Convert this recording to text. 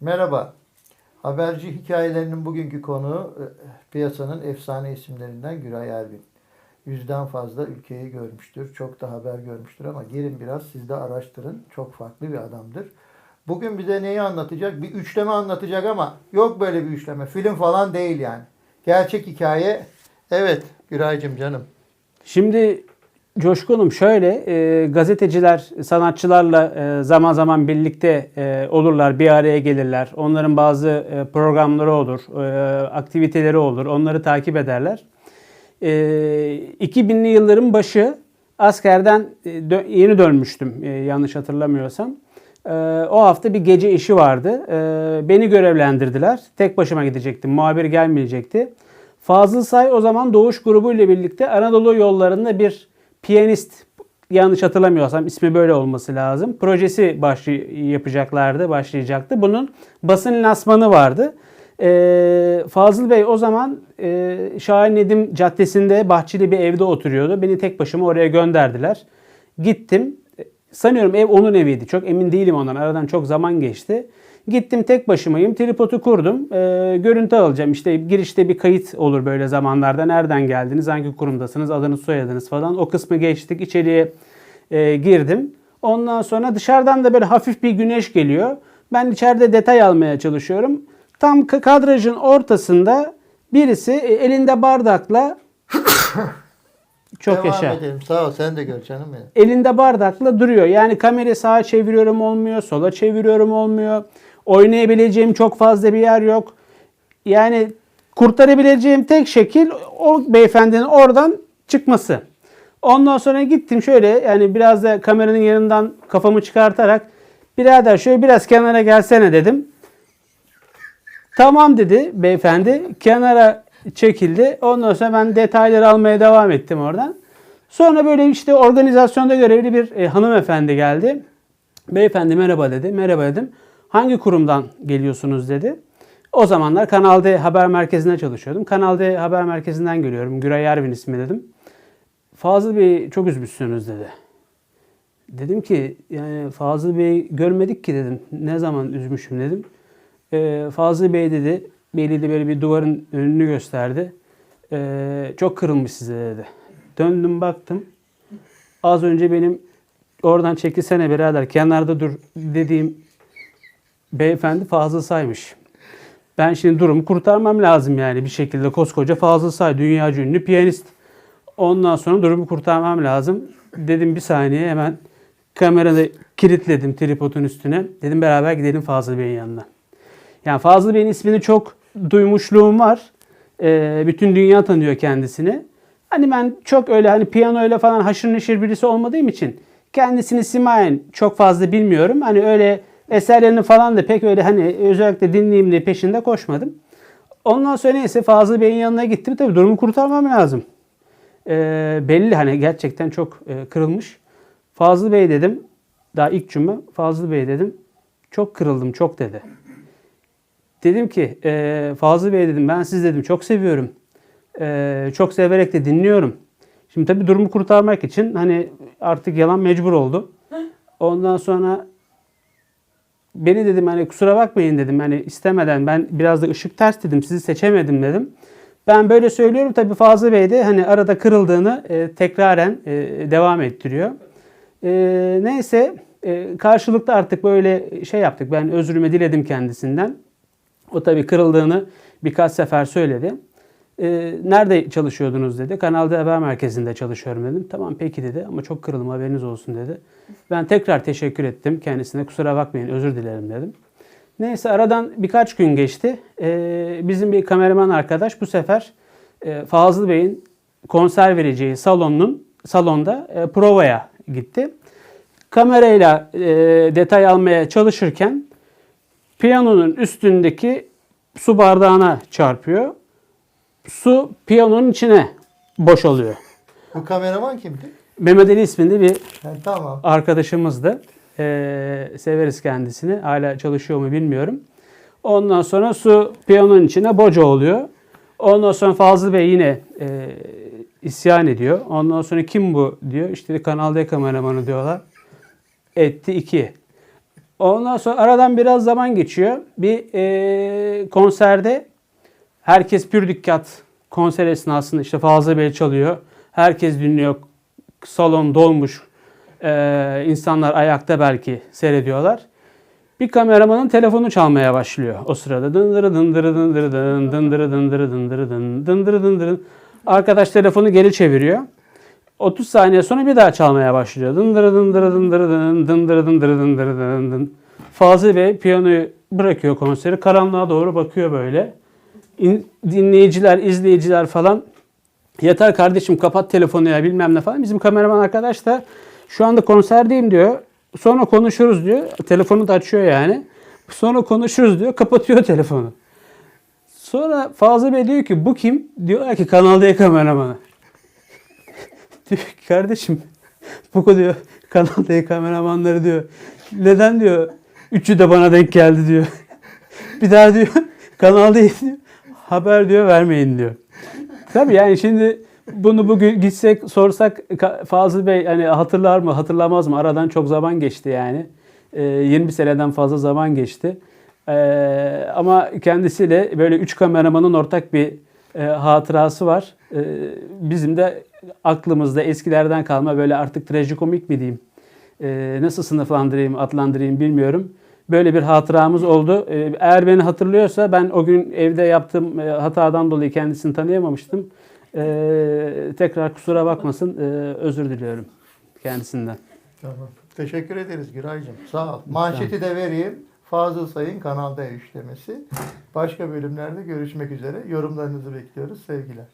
Merhaba. Haberci hikayelerinin bugünkü konuğu e, piyasanın efsane isimlerinden Güray Erbil. Yüzden fazla ülkeyi görmüştür. Çok da haber görmüştür ama girin biraz siz de araştırın. Çok farklı bir adamdır. Bugün bize neyi anlatacak? Bir üçleme anlatacak ama yok böyle bir üçleme. Film falan değil yani. Gerçek hikaye. Evet Güraycığım canım. Şimdi Coşkun'um şöyle e, gazeteciler sanatçılarla e, zaman zaman birlikte e, olurlar, bir araya gelirler. Onların bazı e, programları olur, e, aktiviteleri olur. Onları takip ederler. E, 2000'li yılların başı askerden e, yeni dönmüştüm e, yanlış hatırlamıyorsam. E, o hafta bir gece işi vardı. E, beni görevlendirdiler. Tek başıma gidecektim. Muhabir gelmeyecekti. Fazıl Say o zaman Doğuş grubu ile birlikte Anadolu yollarında bir piyanist yanlış hatırlamıyorsam ismi böyle olması lazım. Projesi başlı yapacaklardı, başlayacaktı. Bunun basın lansmanı vardı. Ee, Fazıl Bey o zaman e, Şahin Nedim Caddesi'nde bahçeli bir evde oturuyordu. Beni tek başıma oraya gönderdiler. Gittim. Sanıyorum ev onun eviydi. Çok emin değilim ondan. Aradan çok zaman geçti. Gittim tek başımayım. Tripodu kurdum. Ee, görüntü alacağım. İşte girişte bir kayıt olur böyle zamanlarda. Nereden geldiniz? Hangi kurumdasınız? Adınız, soyadınız falan. O kısmı geçtik. İçeriye e, girdim. Ondan sonra dışarıdan da böyle hafif bir güneş geliyor. Ben içeride detay almaya çalışıyorum. Tam ka- kadrajın ortasında birisi e, elinde bardakla çok Devam yaşa edelim. Sağ ol sen de gör canım benim. elinde bardakla duruyor. Yani kamerayı sağa çeviriyorum olmuyor, sola çeviriyorum olmuyor. Oynayabileceğim çok fazla bir yer yok. Yani kurtarabileceğim tek şekil o beyefendinin oradan çıkması. Ondan sonra gittim şöyle yani biraz da kameranın yanından kafamı çıkartarak birader şöyle biraz kenara gelsene dedim. Tamam dedi beyefendi. Kenara çekildi. Ondan sonra ben detayları almaya devam ettim oradan. Sonra böyle işte organizasyonda görevli bir e, hanımefendi geldi. Beyefendi merhaba dedi. Merhaba dedim. Hangi kurumdan geliyorsunuz dedi. O zamanlar Kanal D haber merkezinde çalışıyordum. Kanal D haber merkezinden geliyorum. Güray Ervin ismi dedim. Fazıl Bey çok üzmüşsünüz dedi. Dedim ki yani Fazıl Bey görmedik ki dedim. Ne zaman üzmüşüm dedim. Ee, Fazıl Bey dedi. Belli böyle bir duvarın önünü gösterdi. Ee, çok kırılmış size dedi. Döndüm baktım. Az önce benim oradan çekilsene birader kenarda dur dediğim beyefendi Fazıl Saymış. Ben şimdi durumu kurtarmam lazım yani bir şekilde koskoca Fazıl Say dünyaca ünlü piyanist. Ondan sonra durumu kurtarmam lazım. Dedim bir saniye hemen kamerayı kilitledim tripodun üstüne. Dedim beraber gidelim Fazıl Bey'in yanına. Yani Fazıl Bey'in ismini çok duymuşluğum var. Ee, bütün dünya tanıyor kendisini. Hani ben çok öyle hani piyanoyla falan haşır neşir birisi olmadığım için kendisini simayen çok fazla bilmiyorum. Hani öyle eserlerini falan da pek öyle hani özellikle dinleyeyim diye peşinde koşmadım. Ondan sonra neyse Fazıl Bey'in yanına gittim. Tabii durumu kurtarmam lazım. Ee, belli hani gerçekten çok e, kırılmış. Fazıl Bey dedim. Daha ilk cümle Fazıl Bey dedim. Çok kırıldım çok dedi. Dedim ki e, Fazıl Bey dedim ben siz dedim çok seviyorum. E, çok severek de dinliyorum. Şimdi tabii durumu kurtarmak için hani artık yalan mecbur oldu. Ondan sonra beni dedim hani kusura bakmayın dedim hani istemeden ben biraz da ışık ters dedim sizi seçemedim dedim. Ben böyle söylüyorum tabii Fazıl Bey de hani arada kırıldığını e, tekraren e, devam ettiriyor. E, neyse e, karşılıklı artık böyle şey yaptık ben özrümü diledim kendisinden. O tabii kırıldığını birkaç sefer söyledi. E, nerede çalışıyordunuz dedi. Kanalda haber merkezinde çalışıyorum dedim. Tamam peki dedi ama çok kırıldım haberiniz olsun dedi. Ben tekrar teşekkür ettim kendisine kusura bakmayın özür dilerim dedim. Neyse aradan birkaç gün geçti. E, bizim bir kameraman arkadaş bu sefer e, Fazıl Bey'in konser vereceği salonun salonda e, provaya gitti. Kamerayla e, detay almaya çalışırken piyanonun üstündeki su bardağına çarpıyor. Su piyanonun içine boşalıyor. Bu kameraman kimdi? Mehmet Ali isminde bir Ha, tamam. arkadaşımızdı. Ee, severiz kendisini. Hala çalışıyor mu bilmiyorum. Ondan sonra su piyanonun içine boca oluyor. Ondan sonra Fazıl Bey yine e, isyan ediyor. Ondan sonra kim bu diyor. İşte Kanal D kameramanı diyorlar. Etti iki. Ondan sonra aradan biraz zaman geçiyor. Bir e, konserde herkes pür dikkat konser esnasında işte Fazıl Bey çalıyor. Herkes dinliyor. Salon dolmuş. E, insanlar ayakta belki seyrediyorlar. Bir kameramanın telefonu çalmaya başlıyor o sırada. Dındırı dındırı dındırı dın, dındırı dındırı dındırı dın, dındırı dındırı. Arkadaş telefonu geri çeviriyor. 30 saniye sonra bir daha çalmaya başlıyor. Dındırı dındırı dındırı dın, dındırı dındırı dındırı dın, dın. Fazıl Bey piyanoyu bırakıyor konseri. Karanlığa doğru bakıyor böyle. İn- dinleyiciler, izleyiciler falan yeter kardeşim kapat telefonu ya bilmem ne falan. Bizim kameraman arkadaş da şu anda konserdeyim diyor. Sonra konuşuruz diyor. Telefonu da açıyor yani. Sonra konuşuruz diyor. Kapatıyor telefonu. Sonra Fazıl Bey diyor ki bu kim? Diyorlar ki Kanal D kameramanı. Diyor ki kardeşim bu diyor Kanal D kameramanları diyor. Neden diyor üçü de bana denk geldi diyor. Bir daha diyor Kanal D diyor. Haber diyor vermeyin diyor. Tabii yani şimdi bunu bugün gitsek sorsak Fazıl Bey hani hatırlar mı hatırlamaz mı aradan çok zaman geçti yani. Ee, 20 seneden fazla zaman geçti. Ee, ama kendisiyle böyle üç kameramanın ortak bir e, hatırası var. Ee, bizim de aklımızda eskilerden kalma böyle artık trajikomik mi diyeyim e, nasıl sınıflandırayım adlandırayım bilmiyorum. Böyle bir hatıramız oldu. Ee, eğer beni hatırlıyorsa ben o gün evde yaptığım e, hatadan dolayı kendisini tanıyamamıştım. Ee, tekrar kusura bakmasın. Ee, özür diliyorum kendisinden. Tamam. Teşekkür ederiz Giraycığım. Sağ ol. Manşeti de vereyim. Fazıl Say'ın Kanal D üçlemesi. Başka bölümlerde görüşmek üzere. Yorumlarınızı bekliyoruz. Sevgiler.